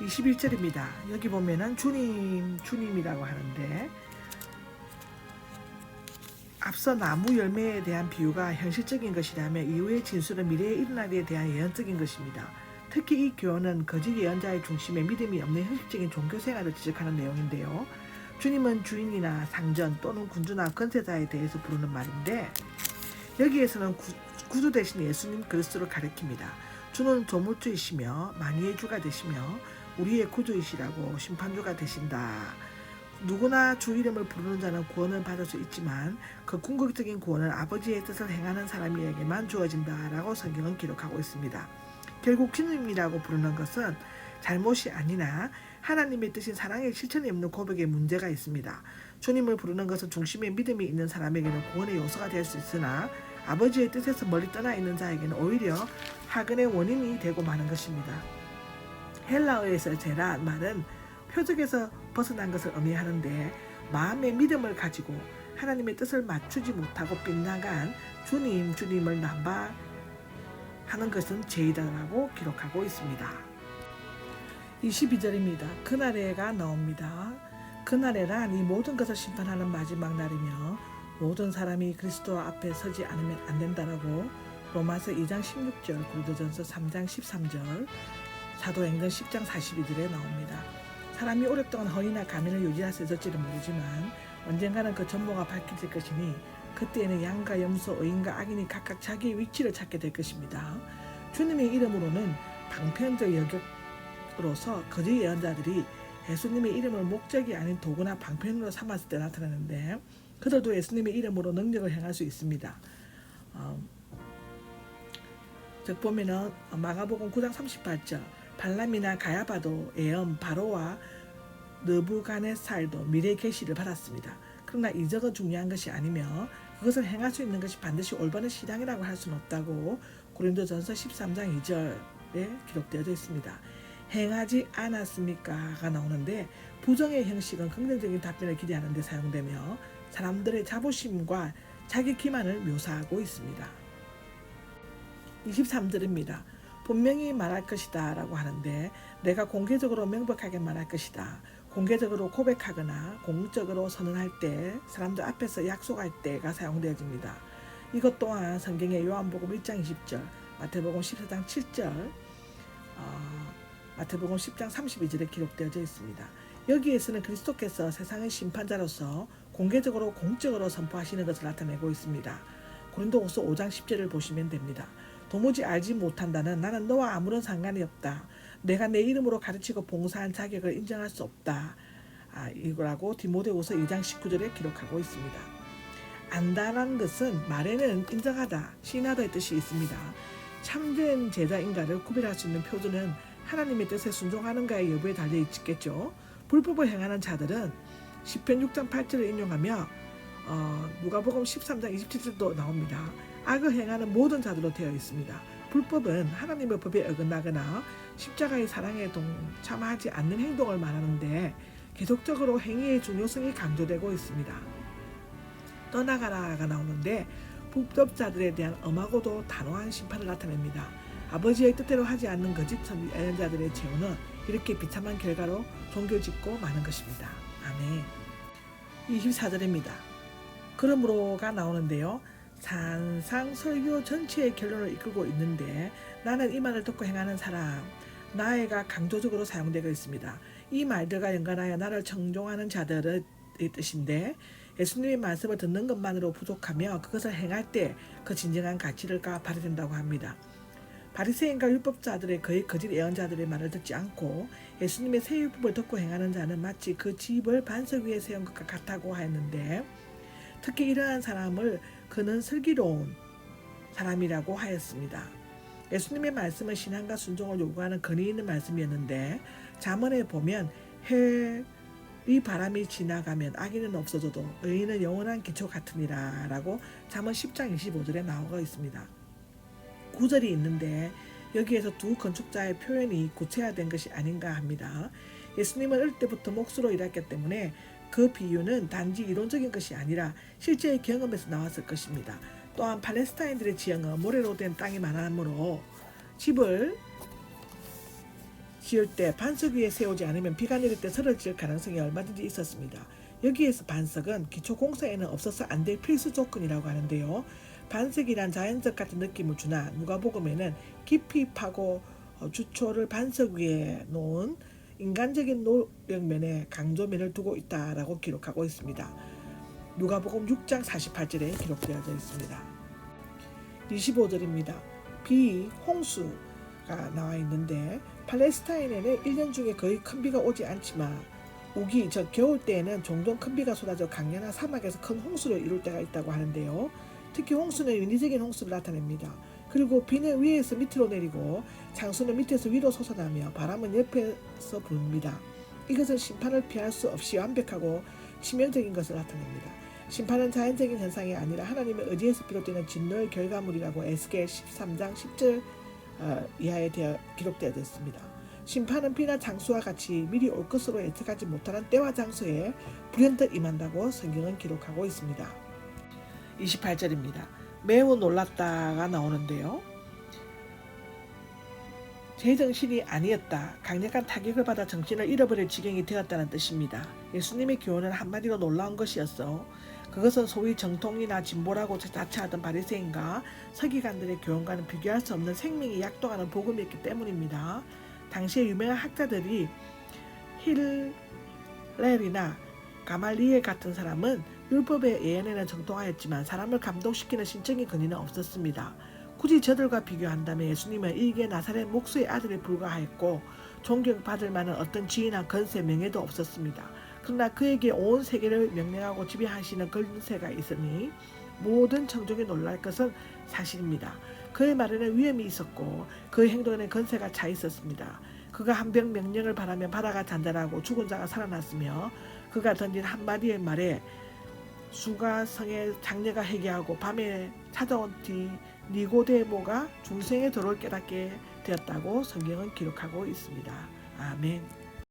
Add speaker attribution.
Speaker 1: 21절입니다. 여기 보면은 주님, 주님이라고 하는데 앞서 나무 열매에 대한 비유가 현실적인 것이라면 이후의 진술은 미래에 일어날 일에 대한 예언적인 것입니다. 특히 이 교훈은 거짓 예언자의 중심에 믿음이 없는 현실적인 종교 생활을 지적하는 내용인데요. 주님은 주인이나 상전 또는 군주나 권세자에 대해서 부르는 말인데 여기에서는 구, 구주 대신 예수님 그리스도를 가리킵니다. 주는 조물주이시며 만유의 주가 되시며 우리의 구주이시라고 심판주가 되신다. 누구나 주 이름을 부르는 자는 구원을 받을 수 있지만 그 궁극적인 구원은 아버지의 뜻을 행하는 사람에게만 주어진다라고 성경은 기록하고 있습니다. 결국 주님이라고 부르는 것은 잘못이 아니나 하나님의 뜻인 사랑의 실천이 없는 고백에 문제가 있습니다. 주님을 부르는 것은 중심에 믿음이 있는 사람에게는 구원의 요소가 될 수 있으나 아버지의 뜻에서 멀리 떠나 있는 자에게는 오히려 하근의 원인이 되고 마는 것입니다. 헬라어에서 제라 말은 표적에서 벗어난 것을 의미하는데 마음의 믿음을 가지고 하나님의 뜻을 맞추지 못하고 빗나간 주님 주님을 남발하는 것은 죄이다라고 기록하고 있습니다. 22절입니다. 그날에가 나옵니다. 그날에란 이 모든 것을 심판하는 마지막 날이며 모든 사람이 그리스도 앞에 서지 않으면 안 된다라고 로마서 2장 16절, 고린도전서 3장 13절, 사도행전 10장 42절에 나옵니다. 사람이 오랫동안 허위나 가면을 유지할 수 있을지는 모르지만 언젠가는 그 전모가 밝혀질 것이니 그때에는 양과 염소, 의인과 악인이 각각 자기의 위치를 찾게 될 것입니다. 주님의 이름으로는 방편적 여격으로서 거짓 예언자들이 예수님의 이름을 목적이 아닌 도구나 방편으로 삼았을 때 나타나는데 그들도 예수님의 이름으로 능력을 행할 수 있습니다. 어, 즉 보면은 마가복음 9장 38절 발람이나 가야바도 에엄 바로와 느부갓네살도 미래 계시를 받았습니다. 그러나 이적은 중요한 것이 아니며 그것을 행할 수 있는 것이 반드시 올바른 신앙이라고 할 수는 없다고 고린도전서 13장 2절에 기록되어져 있습니다. 행하지 않았습니까가 나오는데 부정의 형식은 긍정적인 답변을 기대하는 데 사용되며 사람들의 자부심과 자기 기만을 묘사하고 있습니다. 23절입니다. 분명히 말할 것이다 라고 하는데 내가 공개적으로 명백하게 말할 것이다. 공개적으로 고백하거나 공적으로 선언할 때 사람들 앞에서 약속할 때가 사용되어집니다. 이것 또한 성경의 요한복음 1장 20절, 마태복음 14장 7절, 어, 마태복음 10장 32절에 기록되어져 있습니다. 여기에서는 그리스도께서 세상의 심판자로서 공개적으로 공적으로 선포하시는 것을 나타내고 있습니다. 고린도후서 5장 10절을 보시면 됩니다. 도무지 알지 못한다는 나는 너와 아무런 상관이 없다. 내가 내 이름으로 가르치고 봉사한 자격을 인정할 수 없다. 아, 이거라고 디모데후서 2장 19절에 기록하고 있습니다. 안다라는 것은 말에는 인정하다, 신하다의 뜻이 있습니다. 참된 제자인가를 구별할 수 있는 표준은 하나님의 뜻에 순종하는가의 여부에 달려 있겠죠. 불법을 행하는 자들은 시편 6장 8절을 인용하며 어, 누가복음 13장 27절도 나옵니다. 악을 행하는 모든 자들로 되어 있습니다. 불법은 하나님의 법에 어긋나거나 십자가의 사랑에 동참하지 않는 행동을 말하는데 계속적으로 행위의 중요성이 강조되고 있습니다. 떠나가라가 나오는데 불법자들에 대한 엄하고도 단호한 심판을 나타냅니다. 아버지의 뜻대로 하지 않는 거짓 예언자들의 죄우는 이렇게 비참한 결과로 종교짓고 마는 것입니다. 아멘. 24절입니다. 그러므로가 나오는데요. 산상 설교 전체의 결론을 이끌고 있는데 나는 이 말을 듣고 행하는 사람 나의가 강조적으로 사용되고 있습니다. 이 말들과 연관하여 나를 청종하는 자들의 뜻인데 예수님의 말씀을 듣는 것만으로 부족하며 그것을 행할 때 그 진정한 가치를 발휘된다고 합니다. 바리새인과 율법자들의 거의 거짓 예언자들의 말을 듣지 않고 예수님의 새 율법을 듣고 행하는 자는 마치 그 집을 반석 위에 세운 것과 같다고 하였는데 특히 이러한 사람을 그는 슬기로운 사람이라고 하였습니다. 예수님의 말씀은 신앙과 순종을 요구하는 권위 있는 말씀이었는데 잠언에 보면 해이 바람이 지나가면 악인은 없어져도 의인은 영원한 기초 같으니라 라고 잠언 10장 25절에 나오고 있습니다. 구절이 있는데 여기에서 두 건축자의 표현이 구체화된 것이 아닌가 합니다. 예수님은 어릴 때부터 몫으로 일했기 때문에 그 비유는 단지 이론적인 것이 아니라 실제의 경험에서 나왔을 것입니다. 또한 팔레스타인들의 지형은 모래로 된 땅이 많으므로 집을 지을 때 반석 위에 세우지 않으면 비가 내릴 때 쓰러질 가능성이 얼마든지 있었습니다. 여기에서 반석은 기초 공사에는 없어서 안 될 필수 조건이라고 하는데요. 반석이란 자연적 같은 느낌을 주나 누가복음에는 깊이 파고 어, 주초를 반석 위에 놓은 인간적인 노력면에 강조면을 두고 있다라고 기록하고 있습니다. 누가복음 6장 48절에 기록되어져 있습니다. 25절입니다. 비, 홍수가 나와 있는데 팔레스타인에는 1년 중에 거의 큰 비가 오지 않지만 우기, 저 겨울 때에는 종종 큰 비가 쏟아져 강연한 사막에서 큰 홍수를 이룰 때가 있다고 하는데요. 특히 홍수는 인위적인 홍수를 나타냅니다. 그리고 비는 위에서 밑으로 내리고 장수는 밑에서 위로 솟아나며 바람은 옆에서 부릅니다. 이것은 심판을 피할 수 없이 완벽하고 치명적인 것을 나타냅니다. 심판은 자연적인 현상이 아니라 하나님의 의지에서 비롯되는 진노의 결과물이라고 에스겔 13장 10절 어, 이하에 되어 기록되어 있습니다. 심판은 비나 장수와 같이 미리 올 것으로 예측하지 못하는 때와 장소에 불현듯 임한다고 성경은 기록하고 있습니다. 28절입니다. 매우 놀랐다가 나오는데요. 제정신이 아니었다. 강력한 타격을 받아 정신을 잃어버릴 지경이 되었다는 뜻입니다. 예수님의 교훈은 한마디로 놀라운 것이었어. 그것은 소위 정통이나 진보라고 자처하던 바리새인과 서기관들의 교훈과는 비교할 수 없는 생명이 약동하는 복음이었기 때문입니다. 당시의 유명한 학자들이 힐렐이나 가말리엘 같은 사람은 율법의 예언에는 정통하였지만 사람을 감동시키는 신적인 근위는 없었습니다. 굳이 저들과 비교한다면 예수님은 일개 나사렛 목수의 아들에 불과하였고 존경받을 만한 어떤 지위나 건세 명예도 없었습니다. 그러나 그에게 온 세계를 명령하고 지배하시는 건세가 있으니 모든 청족이 놀랄 것은 사실입니다. 그의 말에는 위험이 있었고 그의 행동에는 건세가 차 있었습니다. 그가 한병 명령을 바라면 바다가 잔잔하고 죽은 자가 살아났으며 그가 던진 한마디의 말에 수가 성의 장녀가 회개하고 밤에 찾아온 뒤 니고데모가 중생의 도를 깨닫게 되었다고 성경은 기록하고 있습니다. 아멘.